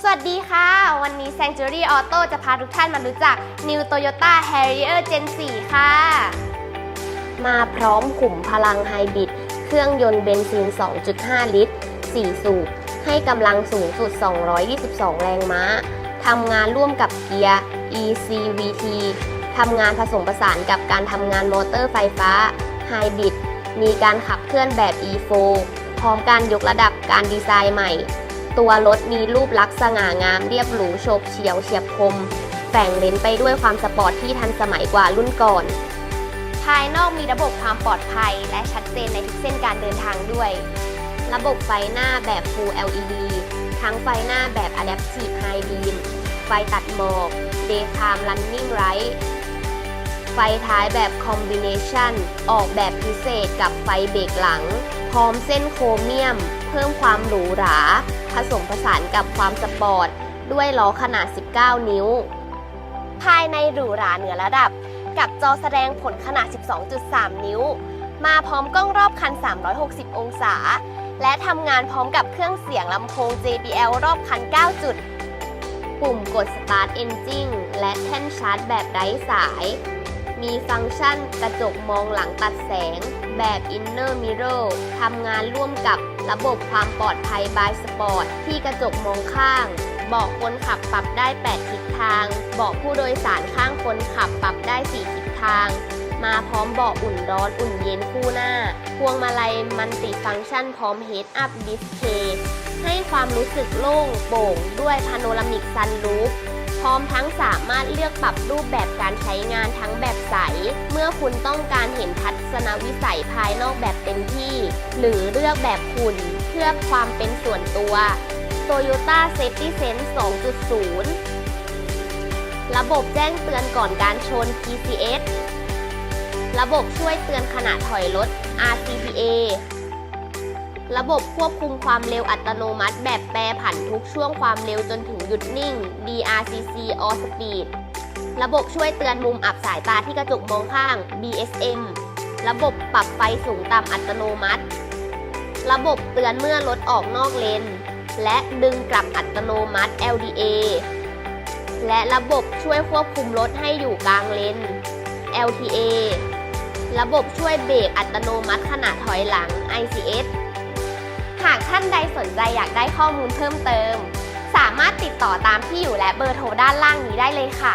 สวัสดีค่ะ วันนี้ Sanctuary Auto จะพาทุกท่านมารู้จัก New Toyota Harrier Gen 4 ค่ะ มาพร้อมขุมพลังไฮบริดเครื่องยนต์เบนซิน 2.5 ลิตร 4 สูบ ให้กำลังสูงสุด 222 แรงม้า ทำงานร่วมกับเกียร์ ECVT ทำงานผสมผสานกับการทำงานมอเตอร์ไฟฟ้าไฮบริดมีการขับเคลื่อนแบบ E4 พร้อมการยกระดับการดีไซน์ใหม่ ตัวรถมีรูปลักษณ์สง่างามเรียบหรูโฉบเฉียวเฉียบคม แฝงเลนไปด้วยความสปอร์ตที่ทันสมัยกว่ารุ่นก่อน ภายนอกมีระบบความปลอดภัย และชัดเจนในทุกเส้นการเดินทางด้วย ระบบไฟหน้าแบบ Full LED ทั้งไฟหน้าแบบ Adaptive High Beam ไฟตัดหมอก Daytime Running Light ไฟท้ายแบบ Combination ออกแบบพิเศษกับไฟเบรกหลัง พร้อมเส้นโครเมียม เพิ่มความหรูหรา ผสมผสานกับความสปอร์ต ด้วยล้อขนาด 19 นิ้ว ภายในหรูหราเหนือระดับ กับจอแสดงผลขนาด 12.3 นิ้ว มาพร้อมกล้องรอบคัน 360 องศา และทำงานพร้อมกับเครื่องเสียงลำโพง JBL รอบคัน 9 จุด ปุ่มกด Start Engine และแท่นชาร์จแบบไร้สาย มีฟังก์ชันกระจกมองหลังตัดแสง แบบ Inner Mirror ทำงานร่วมกับ ระบบความปลอดภัย by Sport ที่กระจกมองข้าง เบาะคนขับปรับได้ 8 ทิศทาง เบาะผู้โดยสารข้างคนขับปรับได้ 4 ทิศทาง มาพร้อมเบาะอุ่นร้อนอุ่นเย็นคู่หน้า พวงมาลัยมันติฟังก์ชันพร้อม Head Up Display ให้ความรู้สึกโล่งโปร่งด้วยพาโนรามิกซันรูฟพร้อมทั้งสามารถเลือกปรับรูปแบบการใช้งานทั้งแบบใส เมื่อคุณต้องการเห็นทัศนวิสัยภายนอกแบบเต็มที่ หรือเลือกแบบคุณเพื่อความเป็นส่วนตัว Toyota Safety Sense 2.0 ระบบแจ้งเตือนก่อนการชน PCS ระบบช่วยเตือนขณะถอยรถ RCPA ระบบควบคุมความเร็วอัตโนมัติแบบแปรผันทุกช่วงความเร็วจนถึงหยุดนิ่ง DRCC All Speed ระบบช่วยเตือนมุมอับสายตาที่กระจกมองข้าง BSM ระบบปรับไฟสูงต่ำอัตโนมัติ ระบบเตือนเมื่อรถออกนอกเลน และดึงกลับอัตโนมัติ LDA และระบบช่วยควบคุมรถให้อยู่กลางเลน LTA ระบบช่วยเบรกอัตโนมัติขณะถอยหลัง ICS หากท่านใดสนใจอยากได้ข้อมูลเพิ่มเติม สามารถติดต่อตามที่อยู่และเบอร์โทรด้านล่างนี้ได้เลยค่ะ